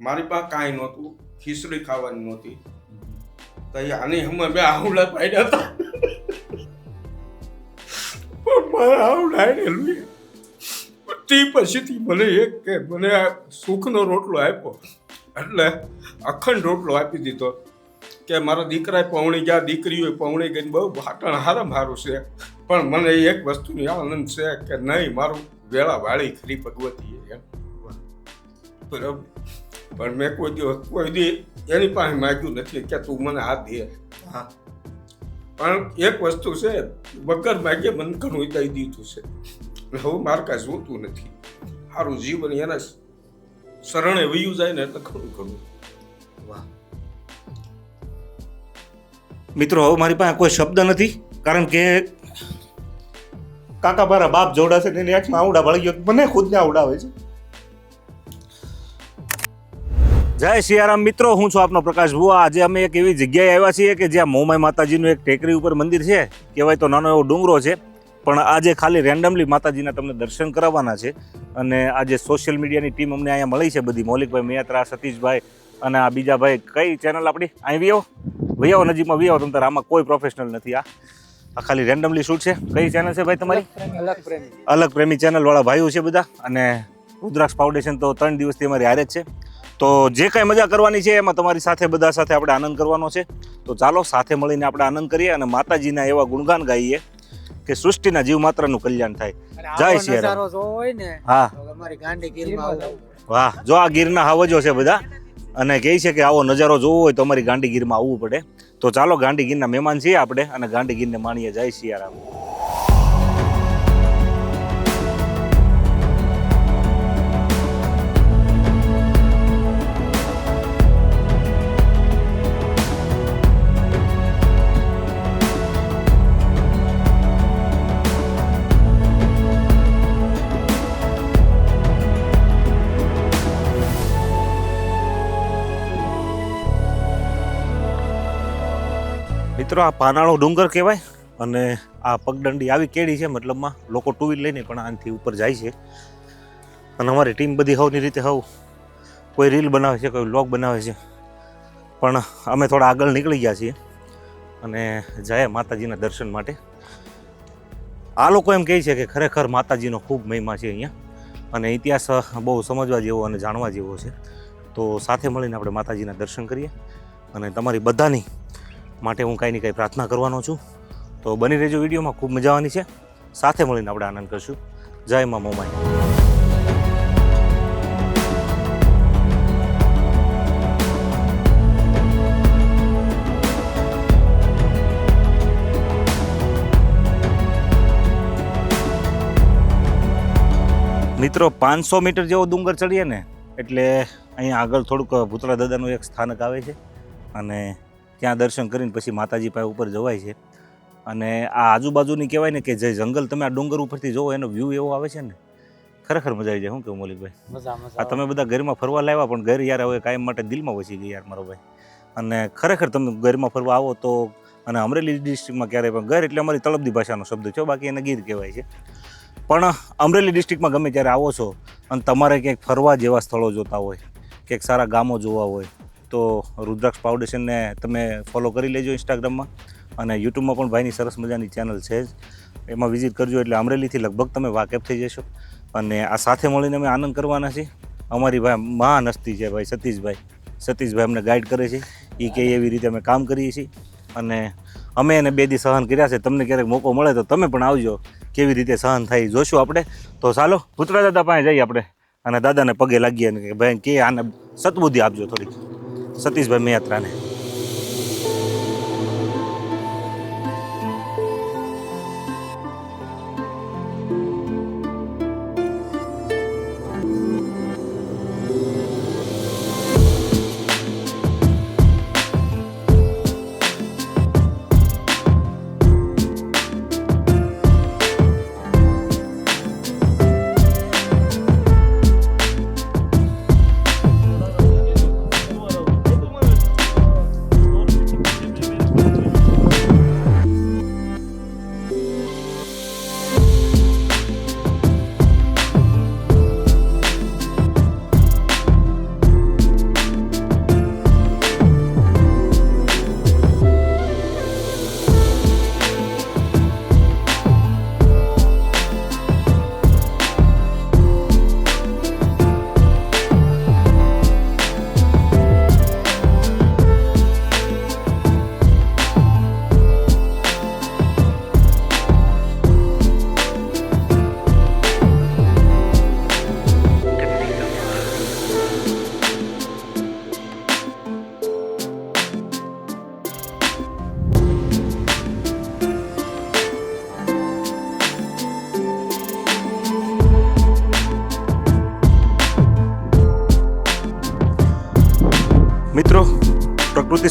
મારી પાસે કાંઈ નહોતું, ખીચડી ખાવાની નહોતી. તો આની હમણાં બે આવડા પાડ્યા હતા. પણ મારા આવડા ને તે પછીથી મને એક કે મને આ સુખનો રોટલો આપ્યો. એટલે અખંડ રોટલો આપી દીધો. કે મારા દીકરાએ પૌણી ગયા, દીકરીઓએ પૌણી ગઈને બહુ ભાટણ હારા મારું છે. પણ મને એક વસ્તુની આનંદ છે કે નહીં, મારું વેળા વાળી ખરી ભગવતી બરાબર? પણ મેં કોઈ દિવસ કોઈ દી એની પાસે માગ્યું નથી. કે તું મને આ દે. હા. પણ એક વસ્તુ છે વગર માગે મને ઘણું દઈ દીધું છે. હવે મારે કાંઈ જોતું નથી. સારું જીવન એના શરણે વયું જાય ને એટલે ઘણું ઘણું. વાહ. મિત્રો હવે મારી પાસે કોઈ શબ્દ નથી કારણ કે કાકા મારા બાપ જોડા છે એની આંખમાં આવડા વળી ગયો મને ખુદને આવડાવે છે. જય સિયારામ મિત્રો હું છું આપનો પ્રકાશ ભુવા. આજે અમે એક એવી જગ્યાએ આવ્યા છીએ કે જ્યાં મોમાઈ માતાજીનું એક ટેકરી ઉપર મંદિર છે. કહેવાય તો નાનો એવો ડુંગરો છે. પણ આજે ખાલી રેન્ડમલી માતાજીના તમને દર્શન કરાવવાના છે. અને આજે સોશિયલ મીડિયાની ટીમ અમને અહીંયા મળી છે બધી. મૌલિકભાઈ મેયાત્રા સતીશભાઈ અને આ બીજા ભાઈ કઈ ચેનલ આપણી? અહીં વિયો? આવો નજીકમાં વિયાઓ તમ તારે આમાં કોઈ પ્રોફેશનલ નથી આ. આ ખાલી રેન્ડમલી શૂટ છે. કઈ ચેનલ છે ભાઈ તમારી? અલગ પ્રેમી. અલગ પ્રેમી ચેનલવાળા ભાઈઓ છે બધા. અને રુદ્રાક્ષ ફાઉન્ડેશન તો ત્રણ દિવસથી અમારી હારે જ છે. તો જે કાંઈ મજા કરવાની છે એમાં તમારી સાથે બધા સાથે આપણે આનંદ કરવાનો છે. તો ચાલો સાથે મળીને આપણે આનંદ કરીએ અને માતાજીના એવા ગુણગાન ગાઈએ કે સૃષ્ટિના જીવ માત્રનું કલ્યાણ થાય. જય શ્રી ને હા. વાહ જો આ ગીરના હાવજો છે બધા અને કહે છે કે આવો નજારો જોવો હોય તો અમારી ગાંડી ગીરમાં આવવું પડે. તો ચાલો ગાંડીગીરના મહેમાન છીએ આપણે અને ગાંડીગીરને માણીએ જય સિયારામ મિત્રો, આ પાનાળો ડુંગર કહેવાય અને આ પગદંડી આવી કેડી છે, મતલબમાં લોકો ટુ વ્હીલ લઈને પણ આનાથી ઉપર જાય છે. અને અમારી ટીમ બધી હવની રીતે હવ કોઈ રીલ બનાવે છે, કોઈ વ્લોગ બનાવે છે. પણ અમે થોડા આગળ નીકળી ગયા છીએ અને જાય માતાજીના દર્શન માટે. આ લોકો એમ કહે છે કે ખરેખર માતાજીનો ખૂબ મહિમા છે અહીંયા. અને ઇતિહાસ બહુ સમજવા જેવો અને જાણવા જેવો છે. તો સાથે મળીને આપણે માતાજીના દર્શન કરીએ અને તમારી બધાની માટે હું કાંઈ ને કાંઈ પ્રાર્થના કરવાનો છું. તો બની રહેજો વિડીયોમાં. ખૂબ મજા આવવાની છે. સાથે મળીને આપણે આનંદ કરશું. જય મા મોમાઈ. મિત્રો, પાંચસો મીટર જેવો ડુંગર ચડીએ ને, એટલે અહીંયા આગળ થોડુંક ભૂતળા દાદાનું એક સ્થાનક આવે છે. અને ત્યાં દર્શન કરીને પછી માતાજી પાસે ઉપર જવાય છે. અને આ આજુબાજુની કહેવાય ને કે જે જંગલ તમે આ ડુંગર ઉપરથી જોવો એનો વ્યૂ એવો આવે છે ને? ખરેખર મજા આવી જાય શું કેવું મૌલિકભાઈ? આ તમે બધા ઘરમાં ફરવા લાવ્યા પણ ઘર યાર હવે કાયમ માટે દિલમાં વસી ગઈ યાર મારો ભાઈ. અને ખરેખર તમે ઘરમાં ફરવા આવો તો અને અમરેલી ડિસ્ટ્રિક્ટમાં ક્યારેય પણ ઘર એટલે અમારી તળપદી ભાષાનો શબ્દ છે બાકી એને ગીર કહેવાય છે. પણ અમરેલી ડિસ્ટ્રિક્ટમાં ગમે ત્યારે આવો છો અને તમારે ક્યાંક ફરવા જેવા સ્થળો જોતા હોય ક્યાંક સારા ગામો જોવા હોય તો રુદ્રાક્ષ ફાઉન્ડેશનને તમે ફોલો કરી લેજો ઇન્સ્ટાગ્રામમાં અને યુટ્યુબમાં પણ ભાઈની સરસ મજાની ચેનલ છે જ. એમાં વિઝિટ કરજો એટલે અમરેલીથી લગભગ તમે વાકેફ થઈ જશો. અને આ સાથે મળીને અમે આનંદ કરવાના છીએ. અમારી ભાઈ મહાન હસ્તી છે ભાઈ, સતીશભાઈ. સતીશભાઈ અમને ગાઈડ કરે છે. એ કે એવી રીતે અમે કામ કરીએ છીએ. અને અમે એને બે દી સહન કર્યા છે. તમને ક્યારેક મોકો મળે તો તમે પણ આવજો. કેવી રીતે સહન થાય જોશું આપણે. તો ચાલો પુત્રા દાદા પાસે જઈએ આપણે. અને દાદાને પગે લાગીએ કે, ભાઈ, કે આને સતબુદ્ધિ આપજો થોડીક. સતીશભાઈ મેયાત્રાને.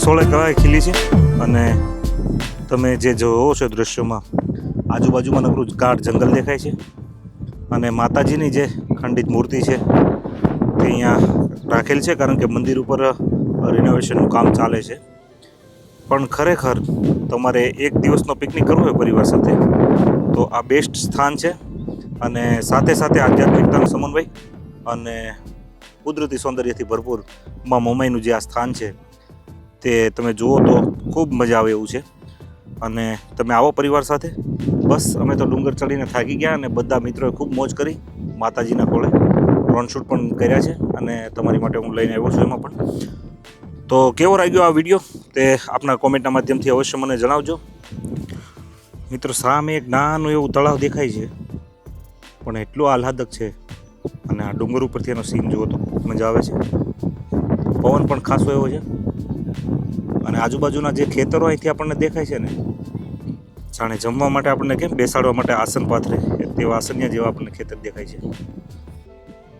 સોળે કળાએ ખીલી છે અને તમે જે જોવો છો દ્રશ્યોમાં, આજુબાજુમાં નકરું ગાઢ જંગલ દેખાય છે અને માતાજીની જે ખંડિત મૂર્તિ છે તે અહીંયા રાખેલ છે કારણ કે મંદિર ઉપર રિનોવેશનનું કામ ચાલે છે. પણ ખરેખર તમારે એક દિવસનો પિકનિક કરવો હોય પરિવાર સાથે, તો આ બેસ્ટ સ્થાન છે અને સાથે સાથે આધ્યાત્મિકતાનો સમન્વય અને કુદરતી સૌંદર્યથી ભરપૂરમાં મોમાઈનું જે આ સ્થાન છે તે તમે જુઓ તો ખૂબ મજા આવે એવું છે. અને તમે આવો પરિવાર સાથે. બસ, અમે તો ડુંગર ચડીને થાકી ગયા અને બધા મિત્રોએ ખૂબ મોજ કરી માતાજીના કોળે. ડ્રોન શૂટ પણ કર્યા છે અને તમારી માટે હું લઈને આવ્યો છું એમાં પણ. તો કેવો લાગ્યો આ વીડિયો? તે આપના કોમેન્ટના માધ્યમથી અવશ્ય મને જણાવજો. મિત્રો, સામે એક નાનું એવું તળાવ દેખાય છે. પણ એટલું આહલાદક છે. અને આ ડુંગર ઉપરથી એનો સીન જુઓ તો ખૂબ મજા આવે છે. પવન પણ ખાસો એવો છે. અને આજુબાજુના જે ખેતરો અહીંથી આપણને દેખાય છે ને જાણે જમવા માટે આપણને કેમ બેસાડવા માટે આસન પાથરે, તેવા આસનિયા જેવા આપણને ખેતર દેખાય છે.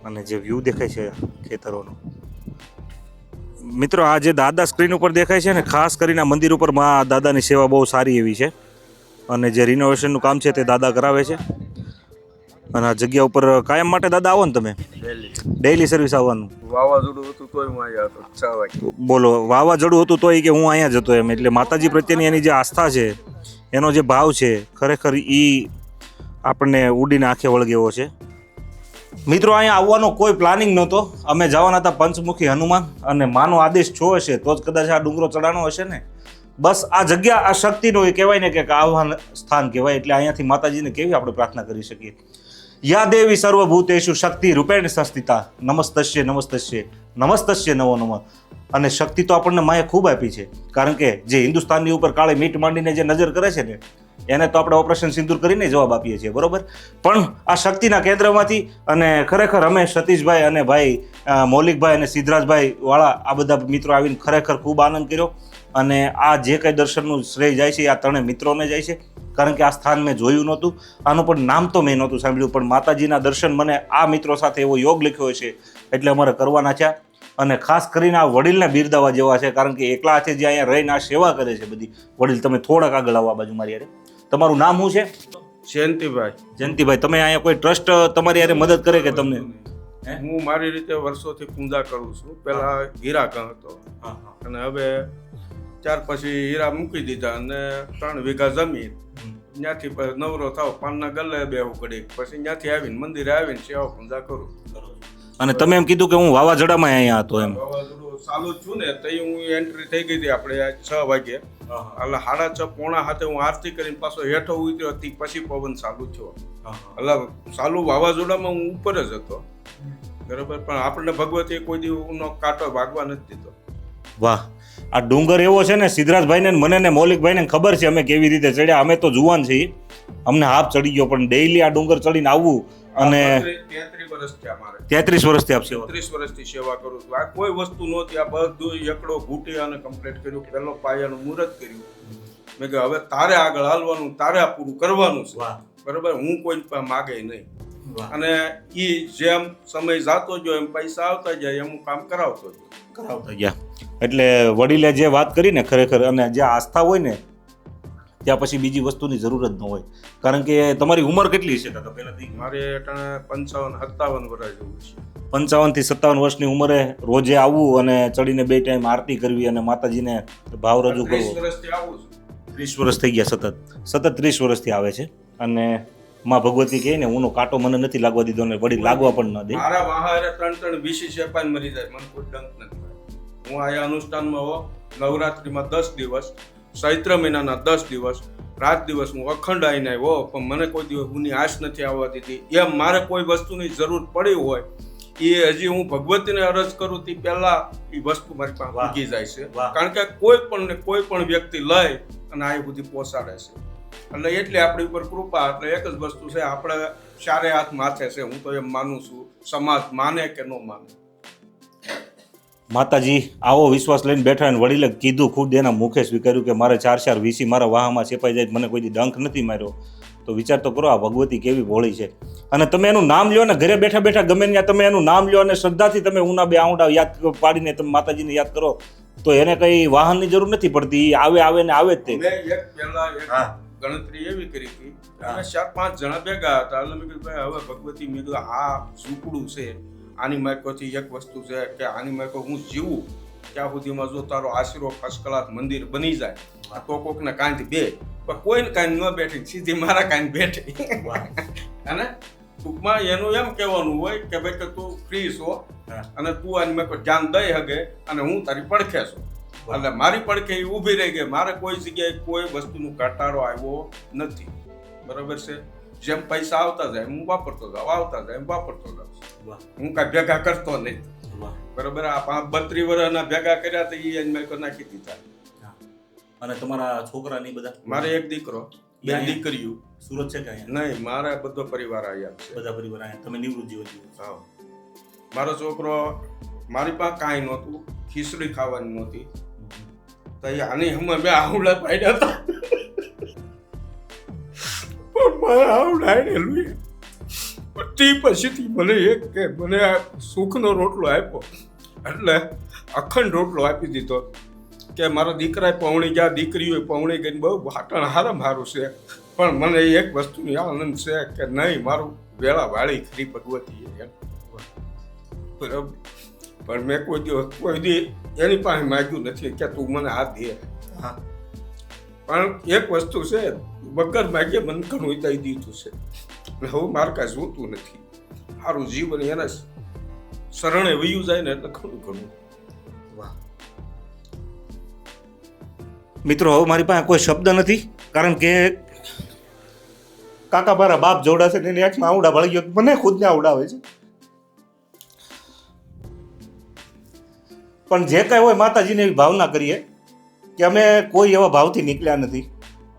અને જે વ્યૂ દેખાય છે ખેતરોનો. મિત્રો, આ જે દાદા સ્ક્રીન ઉપર દેખાય છે ને, ખાસ કરીને મંદિર ઉપર મા દાદાની સેવા બહુ સારી એવી છે. અને જે રિનોવેશનનું કામ છે તે દાદા કરાવે છે. અને આ જગ્યા ઉપર કાયમ માટે દાદા આવો ને તમે? ડેઈલી સર્વિસ આવવાનું. વાવાઝોડું હતું તોય હું અહીંયા હતો છ વાગે. બોલો વાવાઝોડું હતું તોય કે હું અહીંયા જતો એમ એટલે માતાજી પ્રત્યેની એની જે આસ્થા છે એનો જે ભાવ છે ખરેખર એ આપણને ઉડીને આંખે વળગેવો છે. મિત્રો અહીંયા આવવાનો કોઈ પ્લાનિંગ નહોતો. અમે જવાના હતા પંચમુખી હનુમાન અને માનો આદેશ છો હશે તો જ કદાચ આ ડુંગરો ચડાણો હશે ને. બસ આ જગ્યા આ શક્તિનો એ કહેવાય ને કે આહ્વાન સ્થાન કહેવાય એટલે અહીંયાથી માતાજીને કેવી આપણે પ્રાર્થના કરી શકીએ? યા દેવી સર્વભૂતેશુ શક્તિ રૂપેણ સંસ્થિતા. નમસ્તસ્ય નમસ્તસ્ય નમસ્તસ્ય નવો નમ. અને શક્તિ તો આપણને માએ ખૂબ આપી છે. કારણ કે જે હિન્દુસ્તાનની ઉપર કાળે મીટ માંડીને જે નજર કરે છે ને, એને તો આપણે ઓપરેશન સિંદૂર કરીને જવાબ આપીએ છીએ, બરોબર? પણ આ શક્તિના કેન્દ્રમાંથી અને ખરેખર અમે સતીશભાઈ અને ભાઈ મૌલિકભાઈ અને સિદ્ધરાજભાઈ વાળા આ બધા મિત્રો આવીને ખરેખર ખૂબ આનંદ કર્યો. અને આ જે કંઈ દર્શનનું શ્રેય જાય છે આ ત્રણે મિત્રોને જાય છે. કારણ કે આ સ્થાન મેં જોયું નહોતું. આનું પણ નામ તો મેં નહોતું સાંભળ્યું પણ માતાજીના દર્શન મને આ મિત્રો સાથે એવો યોગ લખ્યો છે એટલે અમારે કરવાના છે. અને ખાસ કરીને આ વડીલને બિરદાવા જેવા છે કારણ કે એકલા હાથે જે અહીંયા રહીને આ સેવા કરે છે બધી. વડીલ તમે થોડાક આગળ આવો આ બાજુ મારી યારે તમારું નામ શું છે? જયંતિભાઈ. જયંતિભાઈ તમે અહીંયા કોઈ ટ્રસ્ટ તમારી યારે મદદ કરે કે તમને? હે? મારી રીતે વર્ષોથી કુંદા કરું છું. પહેલા ગણ હતો. અને હવે ત્યાર પછી હીરા મૂકી દીધા અને ત્રણ વીઘા જમીન. ત્યાંથી નવરો થાવ પાનના ગલ્લે બેહું ઘડી પછી ત્યાંથી આવીને મંદિરે આવીને સેવા પૂજા કરું. અને તમે એમ કીધું કે હું વાવાઝોડામાં અહીંયા હતો એમ? વાવાઝોડું ચાલુ છું ને તઈ હું એન્ટ્રી થઈ ગઈ હતી આપણે છ વાગે. એટલે સાડા છ પોણા હાથે હું આરતી કરીને પાછો હેઠો ઉતર્યો હતી પછી પવન ચાલુ થયો. એટલે ચાલુ વાવાઝોડામાં હું ઉપર જ હતો. બરાબર પણ આપણને ભગવતીએ કોઈ દિવસનો કાંટો ભાગવા નથી દીધો. વાહ. આ ડુંગર એવો છે ને સિદ્ધરાજભાઈને ને મને ને મૌલિકભાઈને ને ખબર છે અમે કેવી રીતે ચડ્યા. અમે તો જુવાન છીએ. અમને હાફ ચડી ગયો પણ ડેઈલી આ ડુંગર ચડીને આવવું અને તેત્રીસ વર્ષથી આપશે ત્રીસ વર્ષથી સેવા કરું છું. આ કોઈ વસ્તુ નહોતી. આ બધું એકડો ઘૂંટી અને કમ્પ્લીટ કર્યું. પહેલો પાયાનું મુહૂર્ત કર્યું. મેં કહ્યું હવે તારે આગળ હાલવાનું તારે આ પૂરું કરવાનું છે. બરાબર? હું કોઈ માગે નહીં. અને એ જેમ સમય જાતો ગયો એમ પૈસા આવતા જાય એમ હું કામ કરાવતો ગયો. કરાવતા ગયા. એટલે વડીલે જે વાત કરી ને ખરેખર અને જે આસ્થા હોય ને ત્યાં પછી બીજી વસ્તુની જરૂર જ ન હોય. કારણ કે તમારી ઉંમર કેટલી છે કાકા પહેલાથી મારે પંચાવન સત્તાવન વર્ષ જેવું છે. પંચાવનથી સત્તાવન વર્ષની ઉંમરે રોજે આવવું અને ચડીને બે ટાઈમ આરતી કરવી અને માતાજીને ભાવ રજૂ કરવો. ત્રીસ વર્ષ થઈ ગયા સતત. સતત ત્રીસ વર્ષથી આવે છે. અને માં ભગવતી કહે ને હું કાંટો મને નથી લાગવા દીધો ને વળી લાગવા પણ ન દે. મારા વાહારે ત્રણ ત્રણ વીસી સેપાઈ મરી જાય. મને કોઈ ડંક નથી. હું આ અનુષ્ઠાનમાં હો નવરાત્રિમાં દસ દિવસ ચૈત્ર મહિનાના દસ દિવસ રાત દિવસ હું અખંડ આવીને આવ્યો પણ મને કોઈ દિવસ હુંની આશ નથી આવવા દીધી. એમ મારે કોઈ વસ્તુની જરૂર પડી હોય એ હજી હું ભગવતીને અરજ કરું તે પહેલા એ વસ્તુ મારી પાસે. ઉગી જાય છે. કારણ કે કોઈ પણ કોઈ પણ વ્યક્તિ લઈ અને આ બધી પહોંચાડે છે. એટલે એટલે આપણી ઉપર કૃપા એટલે એક જ વસ્તુ છે આપણે ચારે હાથ માથે છે. હું તો એમ માનું છું સમાજ માને કે ન માને. માતાજી આવો વિશ્વાસ લઈને બેઠા અને વડીલે કીધું ખુદ એના મુખે સ્વીકાર્યું કે મારે ચાર ચાર વીસી મારા વાહમાં છેપાઈ જાય મને કોઈ દી ડંખ નથી માર્યો. તો વિચાર તો કરો આ ભગવતી કેવી ભોળી છે. અને તમે એનું નામ લ્યો ને ઘરે બેઠા બેઠા ગમે ત્યાં તમે એનું નામ લ્યો અને શ્રદ્ધાથી તમે ઉના બે આઉંડા યાદ પાડીને તમે માતાજીને યાદ કરો તો એને કઈ વાહનની જરૂર નથી પડતી. આવે આવે ને આવે જ તે. મેં એક પહેલા એક હા. ગણતરી એવી કરી હતી. ચાર પાંચ જણા ભેગા હતા એટલે મેં કીધું ભાઈ હવે ભગવતી મેં કીધું આ ઝૂંપડું છે. આની માયકોથી એક વસ્તુ છે કે આની માયકો હું જીવું ત્યાં સુધીમાં જો તારો આશરો ફર્સ્ટ ક્લાસ મંદિર બની જાય તો કોકને કાંઈ બે પણ કોઈને કાંઈ ન બેઠી સીધી મારા કાંઈ બેઠી. અને ટૂંકમાં એનું એમ કહેવાનું હોય કે ભાઈ કે તું ફ્રી છો અને તું આની મેં ધ્યાન દઈ હગે અને હું તારી પડખે છું. એટલે મારી પડખે એ ઊભી રહી ગઈ મારે કોઈ જગ્યાએ કોઈ વસ્તુનો ઘટાડો આવ્યો નથી. બરાબર છે? જેમ પૈસા આવતા જાય હું વાપરતો જાઉં આવતા જાય એમ વાપરતો જાઉં. હું કાંઈ ભેગા કરતો નહીં. બરાબર આ પાંચ બત્રી વર્ષના ભેગા કર્યા તો એ મેં નાખી દીધા અને તમારા છોકરા નહીં બધા? મારે એક દીકરો બે? દીકરીઓ. સુરત છે કે અહીંયા? નહીં મારા બધો પરિવાર અહીંયા છે. બધા પરિવાર અહીંયા? તમે નિવૃત્ત જીવન જીવો હા. મારો છોકરો મારી પાસે કાંઈ નહોતું ખીચડી ખાવાની નહોતી. તો એ આની હમણાં મેં આવડા પાડ્યા હતા પણ મારા આવડા પણ તે પછીથી મને એક કે મને આ સુખનો રોટલો આપ્યો. એટલે અખંડ રોટલો આપી દીધો. કે મારા દીકરાએ પૌણી ગયા દીકરીઓએ પૌણી ગઈને બહુ વાટણ હારમ હારું છે. પણ મને એક વસ્તુની આનંદ છે કે નહીં મારું વેળા વાળી ખરી ભગવતી બરાબર? પણ મેં કોઈ દિવસ કોઈ દી એની પાસે માગ્યું નથી કે તું મને આ દે. હા. પણ એક વસ્તુ છે વગર માગે મન ઘણું ઉતારી દીધું છે. એટલે હવે મારે કાંઈ જોતું નથી. સારું જીવન એના શરણે વયું જાય ને એટલે ઘણું ઘણું. મિત્રો, હવે મારી પાસે કોઈ શબ્દ નથી, કારણ કે કાકા મારા બાપ જોડા છે ને એની આંખમાં આવડા ભળી ગયો. મને ખુદને આવડાવે છે. પણ જે કાંઈ હોય માતાજીને એવી ભાવના કરીએ કે અમે કોઈ એવા ભાવથી નીકળ્યા નથી.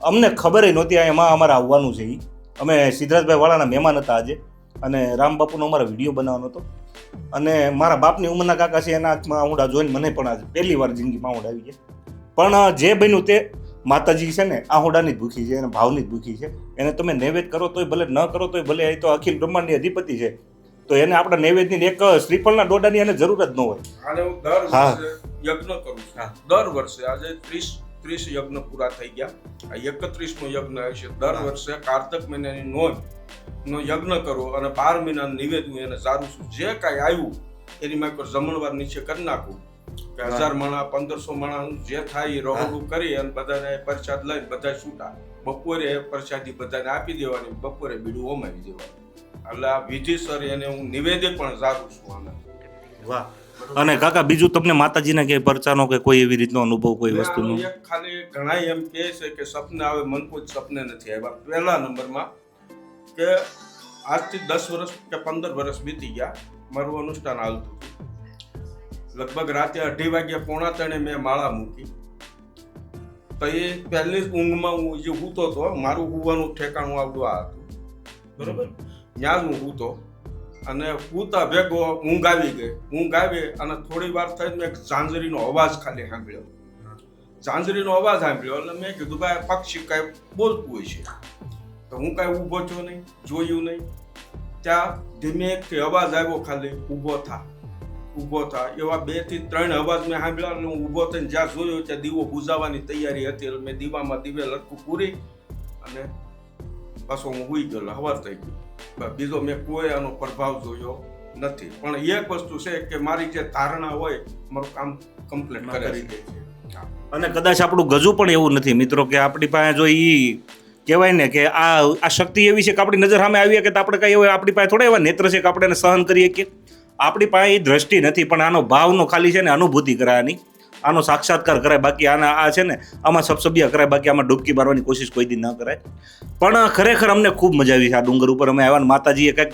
અમને ખબર નહોતી આ એમાં અમારે આવવાનું છે એ અમે સિદ્ધરાજભાઈ વાળાના મહેમાન હતા આજે અને રામ બાપુનો અમારો વીડિયો બનાવવાનો હતો. અને મારા બાપની ઉંમરના કાકા છે એના હાથમાં આવડા જોઈને મને પણ આજે પહેલી વાર જિંદગીમાં આવડા આવી ગયા. પણ જે બન્યું તે માતાજી છે ને આહુડાની જ ભૂખી છે એને ભાવની જ ભૂખી છે. એને તમે નૈવેદ્ય કરો તોય ભલે ન કરો તોય ભલે એ તો અખિલ બ્રહ્માંડની અધિપતિ છે. તો એને આપણા નૈવેદ્યની એક શ્રીફળના દોડાની એને જરૂર જ ન હોય. દર હા. વર્ષે યજ્ઞ કરું છું. દર વર્ષે આજે ત્રીસ ત્રીસ યજ્ઞ પૂરા થઈ ગયા. આ એકત્રીસમો યજ્ઞ હશે દર વર્ષે કાર્તક મહિનાની નોંધ નો યજ્ઞ કરો અને બાર મહિના નિવેદન એને સારું છું. જે કાંઈ આવ્યું એની માં જમણવાર નીચે કરી નાખું. કે હજાર માણા પંદરસો માણા જે થાય એ રહોડું કરી અને બધાને પ્રસાદ લઈને બધા છૂટા. બપોરે પ્રસાદી બધાને આપી દેવાની બપોરે બીડું ઓમાવી દેવાનું. એટલે આ વિધિસર એને હું નિવેદન પણ સારું છું આને વાહ. અને કાકા બીજું તમને માતાજીના કે પરચાનો કે કોઈ એવી રીતનો અનુભવ કોઈ વસ્તુનો? ખાલી ઘણા એમ કહે છે કે સપને આવે મન કોઈ સપને નથી આવ્યા. પહેલા નંબરમાં કે આજથી દસ વર્ષ કે પંદર વર્ષ બીતી ગયા મારું અનુષ્ઠાન આવતું લગભગ રાતે અઢી વાગ્યા પોણા ત્રણે મેં માળા મૂકી. તો એ પહેલી જ ઊંઘમાં હું જે હૂતો હતો મારું હોવાનું ઠેકાણું આવડું આ હતું. બરોબર? ત્યાં જ હું સૂતો. અને સૂતા ભેગો ઊંઘ આવી ગઈ. ઊંઘ આવી અને થોડી વાર થઈને મેં ઝાંઝરીનો અવાજ ખાલી સાંભળ્યો. ઝાંઝરીનો અવાજ સાંભળ્યો એટલે મેં કીધું, ભાઈ પક્ષી કાંઈ બોલતું હોય છે તો હું કાંઈ ઊભો થયો નહીં, જોયું નહીં. ત્યાં ધીમે એકથી અવાજ આવ્યો ખાલી, ઊભો થા ઊભો થા. એવા બેથી ત્રણ અવાજ મેં સાંભળ્યા એટલે હું ઊભો થઈને જ્યાં જોયો ત્યાં દીવો બુઝાવવાની તૈયારી હતી એટલે મેં દીવામાં દીવે લટકું પૂરી અને પાછો હું હુઈ ગયો હવાર થઈ ગયું બીજો મેં કોઈ આનો પ્રભાવ જોયો નથી. પણ એક વસ્તુ છે કે મારી જે ધારણા હોય મારું કામ કમ્પ્લીટ કરે દે છે. અને કદાચ આપણું ગજુ પણ એવું નથી. મિત્રો કે આપણી પાસે જો એ કહેવાય ને કે આ આ શક્તિ એવી છે કે આપણી નજર સામે આવી કે આપણે કઈ એવું આપણી પાસે થોડા એવા નેત્ર છે કે આપણે એને સહન કરીએ કે આપણી પાસે એ દ્રષ્ટિ નથી પણ આનો ભાવનો ખાલી છે ને અનુભૂતિ કરાયની આનો સાક્ષાત્કાર કરાય. બાકી આના આ છે ને આમાં સબસબિયા કરાય બાકી આમાં ડૂબકી મારવાની કોશિશ કોઈ દી ન કરાય. પણ ખરેખર અમને ખૂબ મજા આવી છે આ ડુંગર ઉપર. અમે આવ્યા માતાજીએ કંઈક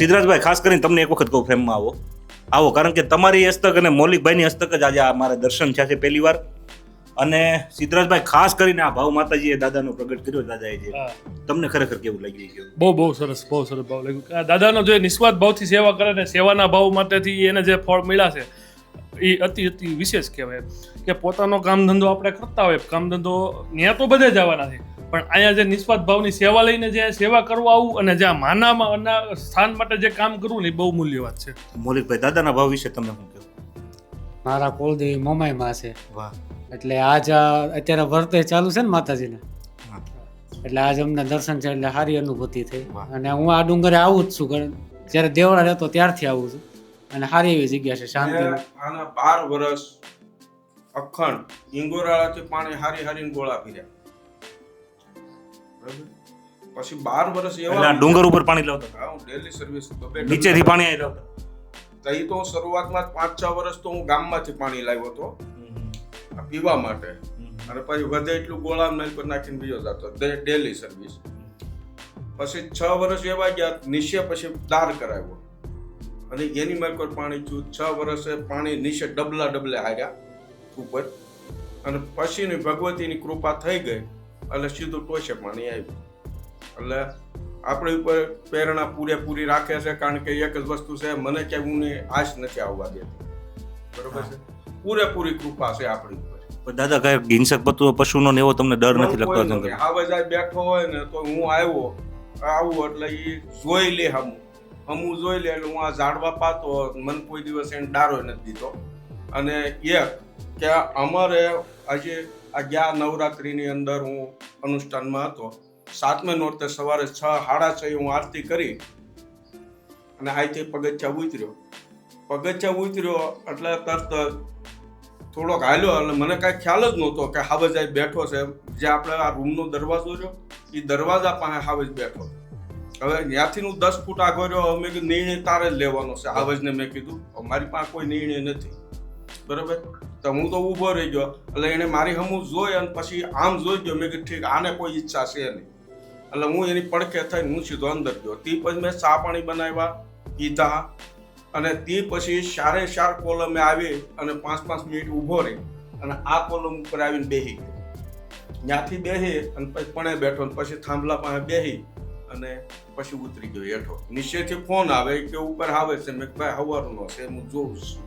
સિદ્ધરાજભાઈ ખાસ કરીને તમને એક વખત કહું ફ્રેમમાં આવો. આવો કારણ કે તમારી હસ્તક અને મૌલિકભાઈની હસ્તક જ આજે આ મારા દર્શન થયા છે પહેલી વાર. અને સિદ્ધરાજભાઈ ખાસ કરીને આ ભાવ માતાજીએ દાદાનો પ્રગટ કર્યો દાદાએ જે હા. તમને ખરેખર કેવું લાગી ગયું બહુ બહુ સરસ બહુ સરસ ભાવ લાગ્યું. આ દાદાનો જે નિસ્વાર્થ ભાવથી સેવા કરે ને સેવાના ભાવ માટેથી એને જે ફળ મળ્યા છે એ અતિ અતિ વિશેષ કહેવાય. કે પોતાનો કામ ધંધો આપણે કરતા હોય કામ ધંધો ત્યાં તો બધે જવાના છે. પણ અહીંયા જે નિસ્વાર્થ ભાવની સેવા લઈને જે સેવા કરવા આવું અને જ્યાં માનામાં અના સ્થાન માટે જે કામ કરવું ને એ બહુ મૂલ્યવાન છે. મૌલિકભાઈ દાદાના ભાવ વિશે તમે શું કહો મારા કુલદેવી મોમાઈમાં છે. વાહ. એટલે આજ આ અત્યારે વર્તે ચાલુ છે ને માતાજીને. એટલે આજ અમને દર્શન છે એટલે સારી અનુભૂતિ થઈ. અને હું આ ડુંગરે આવું જ છું. જ્યારે દેવળા રહેતો ત્યારથી આવું છું. અને સારી એવી જગ્યા છે શાંતિ આના બાર વર્ષ અખંડ ઇંગોરાળાથી પાણી હારી હારીને ગોળા ફીર્યા. પછી બાર વર્ષ એવા ડુંગર ઉપર પાણી લાવતો હું ડેલી સર્વિસ બબે નીચેથી પાણી આવી લાવતો તઈ તો શરૂઆતમાં પાંચ છ વર્ષ તો હું ગામમાંથી પાણી લાવ્યો હતો. પીવા માટે. અને પછી વધે એટલું ગોળા મેલ પર નાખીને બીજો જતો. Daily service. પછી છ વર્ષ એવા ગયા નિશ્ચય પછી દાર કરાવ્યો. અને એની પર પાણી છું છ વર્ષે પાણી નીચે ડબલા ડબલે હાર્યા ઉપર. અને પછીની ભગવતીની કૃપા થઈ ગઈ. એટલે સીધું ટોશે પાણી આવ્યું. એટલે આપણી ઉપર પ્રેરણા પૂરેપૂરી રાખે છે કારણ કે એક જ વસ્તુ છે મને ક્યાંય હું આશ નથી આવવા દેતી. બરોબર છે? પૂરેપૂરી કૃપા છે આપણી ઉપર. પણ દાદા કઈ હિંસક પશુ પશુનો ને એવો તમને ડર નથી લાગતો. આવે જાય બેઠો હોય ને તો હું આવ્યો આવું એટલે એ જોઈ લે હમું. હમું જોઈ લે એટલે હું આ ઝાડવા પાતો, મને કોઈ દિવસ એને ડારો નથી દીધો. અને એક કે અમારે આજે આ ગયા નવરાત્રિની અંદર હું અનુષ્ઠાનમાં હતો. સાતમે નોરતે સવારે છ સાડા છ હું આરતી કરી અને અહીંથી પગથિયા ઉતર્યો. પગથિયા ઉતર્યો એટલે તરત થોડોક હાલ્યો એટલે મને કાંઈ ખ્યાલ જ નહોતો કે હાવજ બેઠો છે. જે આપણે આ રૂમનો દરવાજો રહ્યો એ દરવાજા પાસે હાવજ બેઠો. હવે ત્યાંથી હું દસ ફૂટ આગળ રહ્યો મેં કીધું નિર્ણય તારે જ લેવાનો છે. આવજને મેં કીધું મારી પાસે કોઈ નિર્ણય નથી. બરાબર? તો હું તો ઊભો રહી ગયો. એટલે એણે મારી હમું જોઈ અને પછી આમ જોઈ ગયો. મેં કીધું, ઠીક, આને કોઈ ઈચ્છા છે નહીં. એટલે હું એની પડખે થઈને હું સીધો અંદર ગયો. તે પછી મેં ચા પાણી બનાવ્યા, પીધા અને તે પછી સારે ચાર કોલમે આવી અને પાંચ પાંચ મિનિટ ઊભો રહી અને આ કોલમ ઉપર આવીને બેસી ગયો. ત્યાંથી બેસી અને પછી પણે બેઠો અને પછી થાંભલા પાસે બેસી અને પછી ઉતરી ગયો હેઠો. નીચેથી ફોન આવે કે ઉપર આવે છે. મેં ભાઈ, હવારનો છે હું જોઉં છું.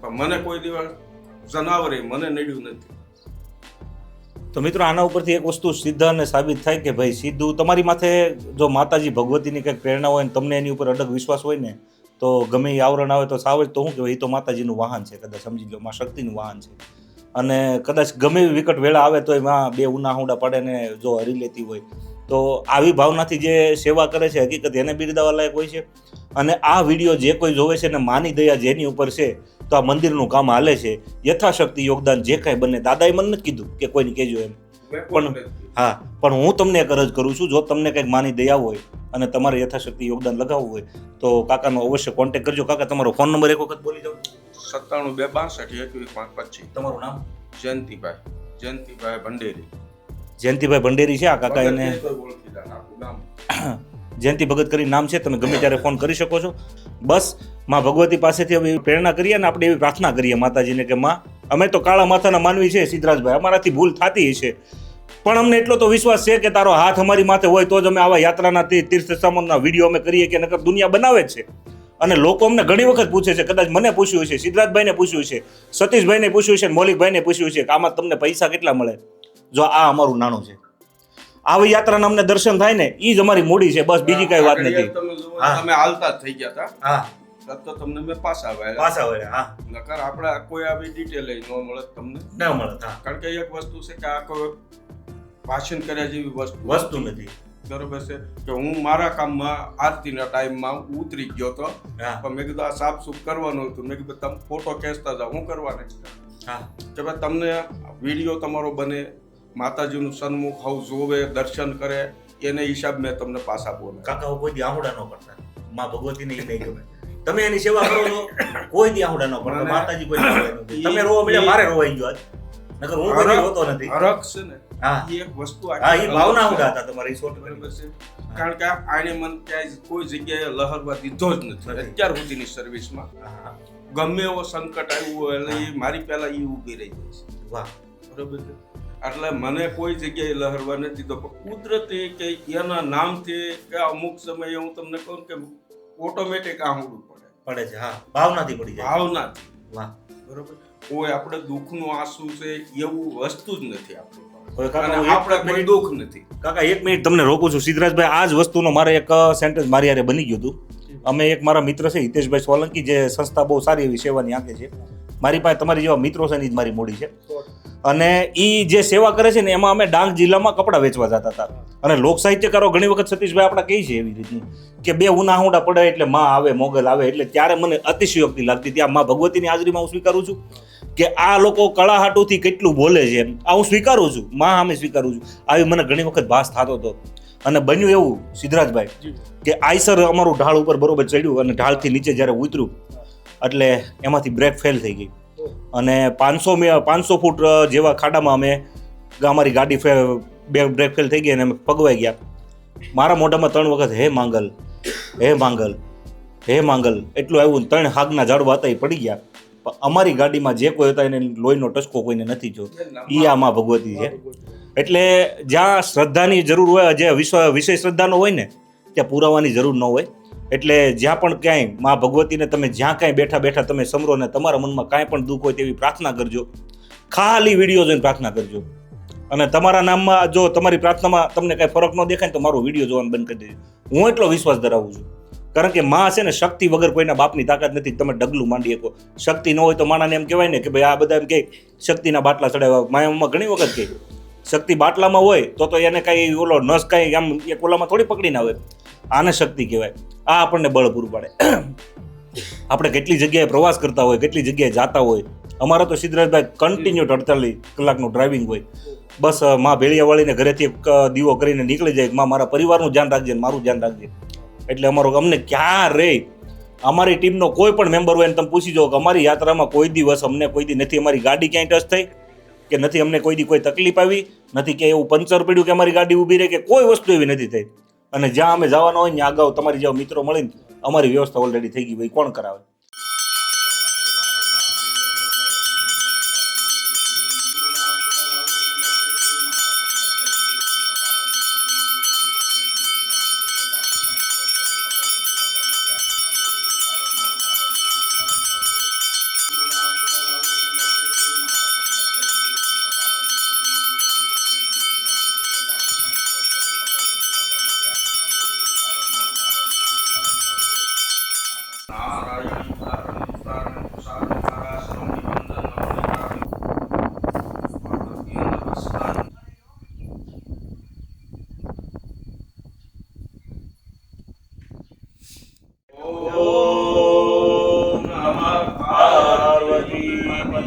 પણ મને કોઈ દિવસ જનાવરે મને નડ્યું નથી. તો મિત્રો, આના ઉપરથી એક વસ્તુ સિદ્ધ અને સાબિત થાય કે ભાઈ, સીધું તમારી માથે જો માતાજી ભગવતીની કંઈક પ્રેરણા હોય ને તમને એની ઉપર અડગ વિશ્વાસ હોય ને, તો ગમે એ આવરણ આવે તો સાવ જ તો શું કહેવાય એ તો માતાજીનું વાહન છે, કદાચ સમજી લો, માં શક્તિનું વાહન છે. અને કદાચ ગમે એવી વિકટ વેળા આવે તો એમાં બે ઉના હુંડા પડે ને જો હરી લેતી હોય. તો આવી ભાવનાથી જે સેવા કરે છે હકીકત એને બિરદાવા લાયક હોય છે. અને આ વીડિયો જે કોઈ જોવે છે ને માની દયા જેની ઉપર છે તો આ મંદિરનું કામ હાલે છે. યથાશક્તિ યોગદાન જે કાંઈ બને દાદાએ મને નથી કીધું કે કોઈને કહેજો એમ. પણ- હા પણ હું તમને એક અરજ કરું છું જો તમને કંઈક માની દયા હોય અને તમારે યથાશક્તિ યોગદાન લગાવવું હોય તો કાકાનો અવશ્ય કોન્ટેક કરજો. કાકા તમારો ફોન નંબર એક વખત બોલી જાઓ. સત્તાણું બે બાસઠ એકવીસ પાંચ પચીસ. તમારું નામ? જયંતિભાઈ જયંતિભાઈ ભંડેરી. જયંતિભાઈ ભંડેરી છે. આ કાકા એને જયંતિ ભગત કરી નામ છે તમે ગમે ત્યારે ફોન કરી શકો છો. બસમાં ભગવતી પાસેથી અમે પ્રેરણા કરીએ અને આપણે એવી પ્રાર્થના કરીએ માતાજીને કે માં અમે તો કાળા માથાના માનવી છે સિદ્ધરાજભાઈ અમારાથી ભૂલ થતી છે પણ અમને એટલો તો વિશ્વાસ છે કે તારો હાથ અમારી માથે હોય તો જ અમે આવા યાત્રાના તીર્થ સ્થાનોના વીડિયો અમે કરીએ કે નકર દુનિયા બનાવે જ છે. અને લોકો અમને ઘણી વખત પૂછે છે કદાચ મને પૂછ્યું છે સિદ્ધરાજભાઈને પૂછ્યું છે સતીશભાઈને પૂછ્યું છે મૌલિકભાઈને પૂછ્યું છે કે આમાં તમને પૈસા કેટલા મળે? જો આ અમારું નાણું છે. આવી યાત્રાના અમને દર્શન થાય ને એ જ અમારી મૂડી છે બસ બીજી કઈ વાત નથી. તમે તમે હાલતા જ થઈ ગયા હતા. હા. તો તમને મેં પાછા આવ્યા પાછા આવ્યા હા. નકર આપણે કોઈ આવી ડિટેલ ન મળે તમને. ના મળે કારણ કે એક વસ્તુ છે કે આ કોઈ ભાષણ કર્યા જેવી વસ્તુ વસ્તુ નથી. બરોબર છે? કે હું મારા કામમાં આરતીના ટાઈમમાં ઉતરી ગયો તો પણ મેં કીધું આ સાફ સુફ કરવાનું હતું. મેં કીધું તમે ફોટો ખેંચતા જાઓ હું કરવાને હા. કે ભાઈ તમને વીડિયો તમારો બને માતાજીનું સન્મુખ હવ જોવે દર્શન કરે એને હિસાબ મેં તમને પાછા બોલે કાકા કોઈ દી આહુડા ન કરતા. માં ભગવતીને એ નહીં ગમે. તમે એની સેવા કરો છો કોઈ દી આહુડા ન કરતા. માતાજી કોઈ. તમે રોવા મળ્યા મારે રોવાઈ ગયો આજ. નકર હું કોઈ રોતો નથી. હરખ છે ને હા. એ એક વસ્તુ આ એ ભાવના આહુડા હતા તમારી શોર્ટ. છે. કારણ કે આને મન ક્યાંય કોઈ જગ્યાએ લહરવા દીધો જ નથી. નથી. અત્યાર સુધીની સર્વિસમાં ગમે એવો સંકટ આવ્યું હોય એટલે એ મારી પહેલા એ ઊભી રહી જાય છે. વાહ. બરોબર છે. એટલે મને કોઈ જગ્યાએ લહેરવા નથી તો કુદરતી કે એના નામથી કે અમુક સમયે હું તમને કહું કે ઓટોમેટિક આહુડું પડે. પડે છે હા. ભાવનાથી પડી જાય. ભાવનાથી. વાહ. બરોબર? કોઈ આપણે દુઃખનું આંસુ છે એવું વસ્તુ જ નથી આપણું દુઃખ નથી. કાકા એક મિનિટ તમને રોકું છું. સિદ્ધરાજભાઈ આ જ વસ્તુનો મારે એક સેન્ટેન્સ મારી બની ગયું હતું. અમે એક મારા મિત્ર છે હિતેશભાઈ સોલંકી જે સંસ્થા બહુ સારી એવી સેવાની આપે છે. મારી પાસે તમારી જેવા મિત્રો છે ને જ મારી મૂડી છે. અને એ જે સેવા કરે છે ને એમાં અમે ડાંગ જિલ્લામાં કપડાં વેચવા જતા હતા. અને લોક સાહિત્યકારો ઘણી વખત સતીશભાઈ આપણા કહે છે એવી રીતની કે બે ઉના હુંડા પડે એટલે માં આવે મોગલ આવે એટલે ત્યારે મને અતિશયોક્તિ લાગતી ત્યાં માં ભગવતીની હાજરીમાં હું સ્વીકારું છું કે આ લોકો કળાહાટુથી કેટલું બોલે છે એમ. આ હું સ્વીકારું છું. માં અમે સ્વીકારું છું. આવી મને ઘણી વખત ભાસ થતો હતો. અને બન્યું એવું સિદ્ધરાજભાઈ કે આઈસર અમારું ઢાળ ઉપર બરોબર ચડ્યું અને ઢાળથી નીચે જ્યારે ઉતર્યું એટલે એમાંથી બ્રેક ફેલ થઈ ગઈ. અને પાંચસો પાંચસો ફૂટ જેવા ખાડામાં અમે અમારી ગાડી ફે, બે બ્રેક ફેલ થઈ ગઈ અને અમે પગવાઈ ગયા. મારા મોઢામાં ત્રણ વખત, હે માંગલ હે માંગલ હે માંગલ, એટલું આવ્યું ત્રણ હાગના ઝાડવા હતા એ પડી ગયા. અમારી ગાડીમાં જે કોઈ હતા એને લોહીનો ટચકો કોઈને નથી જો ઈ આ માં ભગવતી છે. એટલે જ્યાં શ્રદ્ધાની જરૂર હોય જે વિશ્વ વિષય શ્રદ્ધાનો હોય ને, ત્યાં પુરાવાની જરૂર ન હોય. એટલે જ્યાં પણ ક્યાંયમાં ભગવતીને તમે જ્યાં કાંઈ બેઠા બેઠા તમે સમરો ને તમારા મનમાં કાંઈ પણ દુઃખ હોય તેવી પ્રાર્થના કરજો. ખાલી વીડિયો જોઈને પ્રાર્થના કરજો. અને તમારા નામમાં જો તમારી પ્રાર્થનામાં તમને કાંઈ ફરક ન દેખાય તો મારો વીડિયો જોવાનું બંધ કરી દેજો. હું એટલો વિશ્વાસ ધરાવું છું. કારણ કે માં છે ને શક્તિ વગર કોઈના બાપની તાકાત નથી, તમે ડગલું માંડી શકો. શક્તિ ન હોય તો માણાને એમ કહેવાય ને કે ભાઈ આ બધા એમ કે શક્તિના બાટલા ચડાવ્યા માયામાં ઘણી વખત કહે, શક્તિ બાટલામાં હોય તો તો એને કાંઈ ઓલો નસ કાંઈ આમ એક ઓલામાં થોડી પકડી ના હોય આને શક્તિ કહેવાય. આ આપણને બળ પૂરું પાડે. આપણે કેટલી જગ્યાએ પ્રવાસ કરતા હોય, કેટલી જગ્યાએ જાતા હોય. અમારા તો સિદ્ધરાજભાઈ કન્ટિન્યુ અડતાલીસ કલાકનું ડ્રાઇવિંગ હોય. બસમાં ભેળિયા વાળીને ઘરેથી દીવો કરીને નીકળી જાય. માં મારા પરિવારનું ધ્યાન રાખજે મારું ધ્યાન રાખજે. એટલે અમારો અમને ક્યાં રે અમારી ટીમનો કોઈ પણ મેમ્બર હોય તમે પૂછી જાઓ કે અમારી યાત્રામાં કોઈ દિવસ અમને કોઈ દી નથી અમારી ગાડી ક્યાંય ટચ થઈ કે નથી અમને કોઈ દી કોઈ તકલીફ આવી. નથી કે એવું પંચર પડ્યું કે અમારી ગાડી ઊભી રહે કે કોઈ વસ્તુ એવી નથી થઈ. અને જ્યાં અમે જવાના હોય, ત્યાં અગાઉ તમારી જેવા મિત્રો મળીને અમારી વ્યવસ્થા ઓલરેડી થઈ ગઈ. ભાઈ, કોણ કરાવે?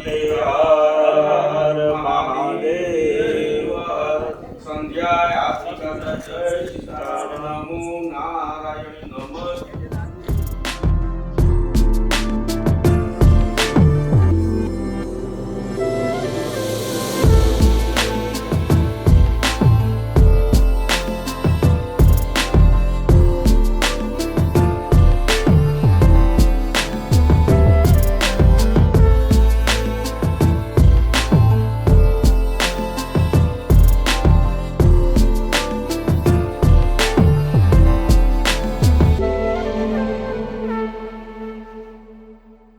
Amen.